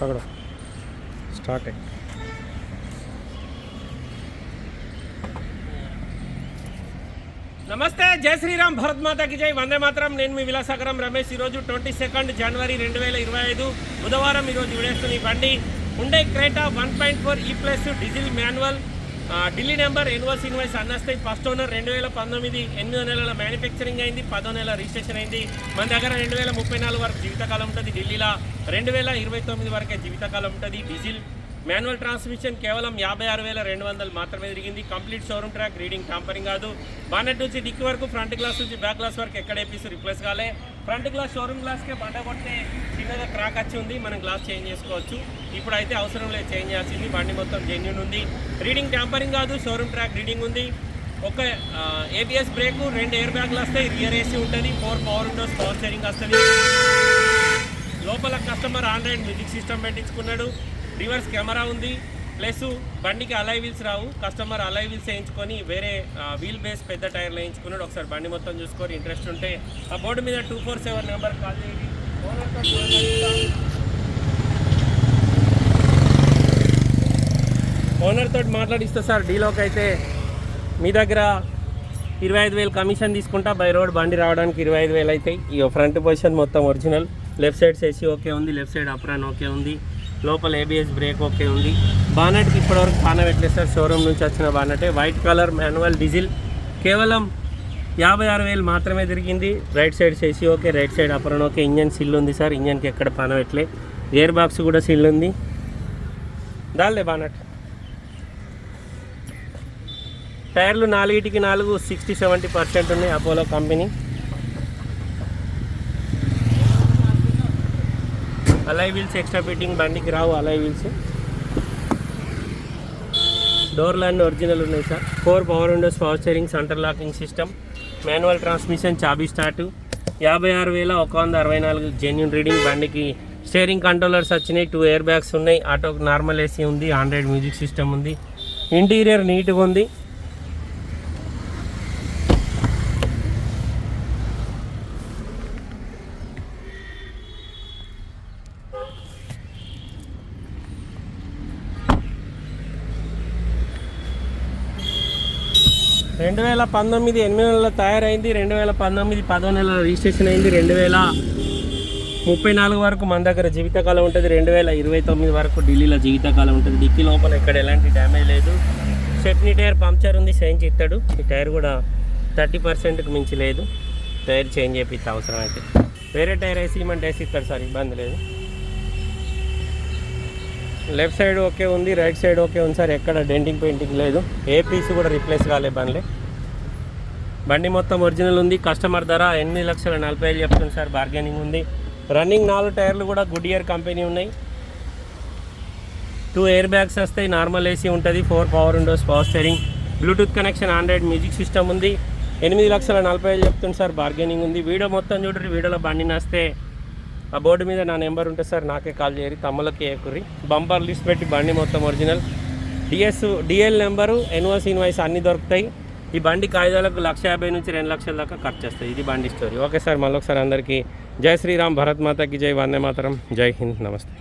పగడ. Start అయ్యి నమస్తే జై శ్రీరామ్ భరత్ మాతాకి జై. వందే మాత్రం. నేను మీ విలాసాగరం రమేష్. ఈరోజు ట్వంటీ సెకండ్ జనవరి రెండు వేల ఇరవై ఐదు. బుధవారం ఈరోజు విడేస్తుంది బండి. ఉండే Creta one point four E plus diesel manual Delhi number ఎన్వర్స్ invoice అన్నస్తాయి ఫస్ట్ ఓనర్ రెండు వేల పంతొమ్మిది ఎనిమిదో నెలల మ్యానుఫ్యాక్చరింగ్ అయింది పదో నెల రిజిస్ట్రేషన్ అయింది. మన దగ్గర రెండు వేల ముప్పై నాలుగు వరకు జీవితకాలం ఉంటుంది ఢిల్లీలో. రెండు వేల ఇరవై తొమ్మిది వరకే జీవితకాలం ఉంటుంది డీజిల్. మాన్యువల్ ట్రాన్స్మిషన్ కేవలం యాభై ఆరు వేల రెండు వందలు మాత్రమే తిరిగింది. Complete showroom track reading tampering కాదు. బానెట్ నుంచి డిక్కి వరకు ఫ్రంట్ గ్లాస్ నుంచి బ్యాక్ గ్లాస్ వరకు ఎక్కడ ఏపీస్ రిప్లేస్ కాలే. ఫ్రంట్ గ్లాస్ షోరూమ్ గ్లాస్కే బండ కొట్టే చిన్నగా క్రాక్ వచ్చి ఉంది. మనం గ్లాస్ చేంజ్ చేసుకోవచ్చు. ఇప్పుడు అయితే అవసరం లేదు చేంజ్ చేయాల్సింది. బండి మొత్తం జెన్యున్ ఉంది. రీడింగ్ ట్యాంపరింగ్ కాదు షోరూమ్ ట్రాక్ రీడింగ్ ఉంది. ఒక ఏబిఎస్ బ్రేక్ రెండు ఎయిర్ బ్యాగ్లు వస్తాయి. రియర్ ఏసీ ఉంటుంది. Four power windows power steering వస్తుంది. లోపల కస్టమర్ ఆండ్రాయిడ్ మ్యూజిక్ సిస్టమ్ పెట్టించుకున్నాడు. రివర్స్ కెమెరా ఉంది. ప్లస్ బండికి అలై వీల్స్ రావు. కస్టమర్ అలై వీల్స్ వేయించుకొని వేరే వీల్ బేస్ పెద్ద టైర్లు వేయించుకున్నాడు. ఒకసారి బండి మొత్తం చూసుకొని ఇంట్రెస్ట్ ఉంటే ఆ బోర్డు మీద two four seven number call చేయండి. ఓనర్ తోటి మాట్లాడిస్తా సార్ డీలోకి అయితే మీ దగ్గర ఇరవై ఐదు వేలు కమిషన్ తీసుకుంటా బై రోడ్ బండి రావడానికి ఇరవై ఐదు వేలు అవుతాయి ఈ ఫ్రంట్ పొజిషన్ మొత్తం ఒరిజినల్ లెఫ్ట్ సైడ్ సేసి ఓకే ఉంది లెఫ్ట్ సైడ్ అప్రాన్ ఓకే ఉంది. లోపల ఏబిఎస్ బ్రేక్ ఓకే ఉంది. బానెట్కి ఇప్పటివరకు పాన పెట్టలేదు. సార్ షోరూమ్ నుంచి వచ్చిన బానెటే. వైట్ కలర్ మాన్యువల్ డీజిల్ కేవలం యాభై ఆరు వేలు మాత్రమే తిరిగింది. రైట్ సైడ్ చేసి okay right side apron okay engine seal ఉంది సార్. ఇంజన్కి ఎక్కడ పాన పెట్టలే. గేర్ బాక్స్ కూడా సిల్ ఉంది. దాల్లే బానట్. టైర్లు నాలుగిటికి నాలుగు సిక్స్టీ సెవెంటీ పర్సెంట్ ఉన్నాయి Apollo company alloy wheels extra fitting బండికి రావు అలై వీల్స్. డోర్లు ఒరిజినల్ ఉన్నాయి sir. Four power windows power steering centre locking system manual transmission చాబీ start యాభై ఆరు వేల ఒక వంద అరవై నాలుగు జెన్యున్ రీడింగ్ బండికి స్టీరింగ్ కంట్రోలర్స్ వచ్చినాయి టూ ఎయిర్ బ్యాగ్స్ ఉన్నాయి ఆటో నార్మల్ ఏసీ ఉంది ఆండ్రాయిడ్ మ్యూజిక్ సిస్టమ్ ఉంది ఇంటీరియర్ నీట్గా ఉంది. రెండు వేల పంతొమ్మిది ఎనిమిది నెలల తయారైంది రెండు వేల పంతొమ్మిది పదో నెల రిజిస్ట్రేషన్ అయింది రెండు వేల ముప్పై నాలుగు వరకు మన దగ్గర జీవితకాలం ఉంటుంది రెండు వేల ఇరవై తొమ్మిది వరకు ఢిల్లీలో జీవితకాలం ఉంటుంది. డిక్కీ లోపల ఇక్కడ ఎలాంటి డ్యామేజ్ లేదు. స్టెప్నీ టైర్ పంక్చర్ ఉంది చేంజ్ ఇస్తాడు ఈ టైర్ కూడా థర్టీ పర్సెంట్కి మించి లేదు. టైర్ చేంజ్ చేపిస్తే అవసరం అయితే వేరే టైర్ వేసి ఇమ్మంటే వేసి ఇస్తాడు సార్ ఇబ్బంది లేదు. లెఫ్ట్ సైడ్ ఓకే ఉంది రైట్ సైడ్ ఓకే ఉంది సార్. ఎక్కడ డెంటింగ్ పెయింటింగ్ లేదు. ఏ పీస్ కూడా రిప్లేస్ కాలే బండ్లే. బండి మొత్తం ఒరిజినల్ ఉంది కస్టమర్ ధర ఎనిమిది లక్షల నలభై ఐదు చెప్తుంది సార్. బార్గెనింగ్ ఉంది. రన్నింగ్ నాలుగు టైర్లు కూడా గుడ్ ఇయర్ కంపెనీ ఉన్నాయి. టూ ఎయిర్ బ్యాగ్స్ వస్తాయి నార్మల్ ఏసీ ఉంటుంది four power windows power steering bluetooth connection android music system ఉంది. ఎనిమిది లక్షల నలభై ఐదు చెప్తుంది సార్. బార్గెనింగ్ ఉంది. వీడియో మొత్తం చూడండి. వీడియోలో బండి నస్తే ఆ బోర్డు మీద నా నెంబర్ ఉంటే సార్ నాకే కాల్ చేయరు తమ్ములకి ఏకుర్రి బంపర్ లిస్ట్ పెట్టి బండి మొత్తం original. D S D L number ఎన్ఓస్ invoice అన్నీ దొరుకుతాయి. ఈ బండి కాగితాలకు లక్ష యాభై నుంచి రెండు లక్షల దాకా ఖర్చు వస్తాయి ఇది బండి స్టోరీ. ఓకే సార్ మళ్ళీ ఒకసారి అందరికీ జై శ్రీరామ్ భరత్ మాతకి జై వందే మాతరం. జై హింద్ నమస్తే.